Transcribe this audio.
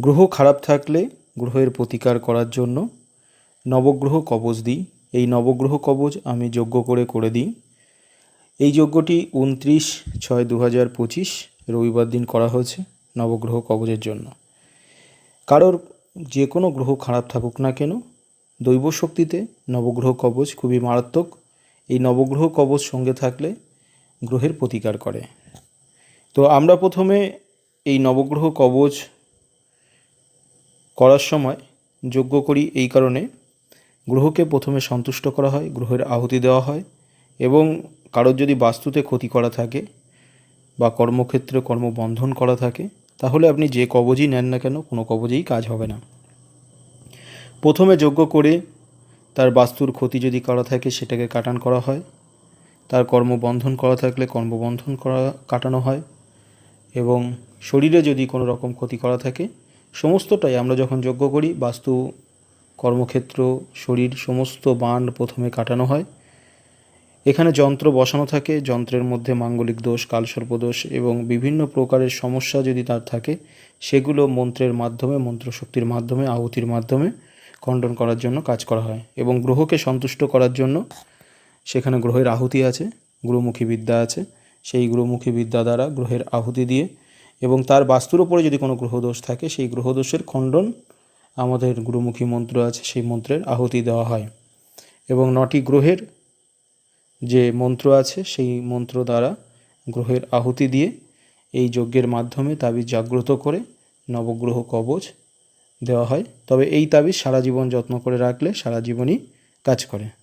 গ্রহ খারাপ থাকলে গ্রহের প্রতিকার করার জন্য নবগ্রহ কবচ দিই। এই নবগ্রহ কবচ আমি যজ্ঞ করে করে দিই। এই যজ্ঞটি উনত্রিশ ছয় দু হাজার পঁচিশ রবিবার দিন করা হয়েছে নবগ্রহ কবচের জন্য। কারোর যে কোনো গ্রহ খারাপ থাকুক না কেন, দৈব শক্তিতে নবগ্রহ কবচ খুবই মারাত্মক। এই নবগ্রহ কবচ সঙ্গে থাকলে গ্রহের প্রতিকার করে। তো আমরা প্রথমে এই নবগ্রহ কবচ করার সময় যজ্ঞ করি এই কারণে গ্রহকে প্রথমে সন্তুষ্ট করা হয়, গ্রহের আহুতি দেওয়া হয় এবং কারোর যদি বাস্তুতে ক্ষতি করা থাকে বা কর্মক্ষেত্রে কর্মবন্ধন করা থাকে, তাহলে আপনি যে কবজই নেন না কেন, কোনো কবজেই কাজ হবে না। প্রথমে যজ্ঞ করে তার বাস্তুর ক্ষতি যদি করা থাকে, সেটাকে কাটান করা হয়। তার কর্মবন্ধন করা থাকলে কর্মবন্ধন করা, কাটানো হয় এবং শরীরে যদি কোনো রকম ক্ষতি করা থাকে সমস্তটাই আমরা যখন যজ্ঞ করি, বাস্তু, কর্মক্ষেত্র, শরীর, সমস্ত বান প্রথমে কাটানো হয়। এখানে যন্ত্র বসানো থাকে, যন্ত্রের মধ্যে মাঙ্গলিক দোষ কালসর্পদোষ এবং বিভিন্ন প্রকারের সমস্যা যদি তার থাকে, সেগুলো মন্ত্রের মাধ্যমে, মন্ত্রশক্তির মাধ্যমে, আহুতির মাধ্যমে খণ্ডন করার জন্য কাজ করা হয় এবং গ্রহকে সন্তুষ্ট করার জন্য সেখানে গ্রহের আহুতি আছে গুরুমুখী বিদ্যা আছে। সেই গুরুমুখী বিদ্যা দ্বারা গ্রহের আহুতি দিয়ে এবং তার বাস্তুর ওপরে যদি কোনো গ্রহদোষ থাকে, সেই গ্রহদোষের খণ্ডন আমাদের গুরুমুখী মন্ত্র আছে, সেই মন্ত্রের আহুতি দেওয়া হয়। এবং নটি গ্রহের যে মন্ত্র আছে, সেই মন্ত্র দ্বারা গ্রহের আহুতি দিয়ে এই যজ্ঞের মাধ্যমে তাবিজ জাগ্রত করে নবগ্রহ কবচ দেওয়া হয়। তবে এই তাবিজ সারা জীবন যত্ন করে রাখলে সারা জীবনই কাজ করে।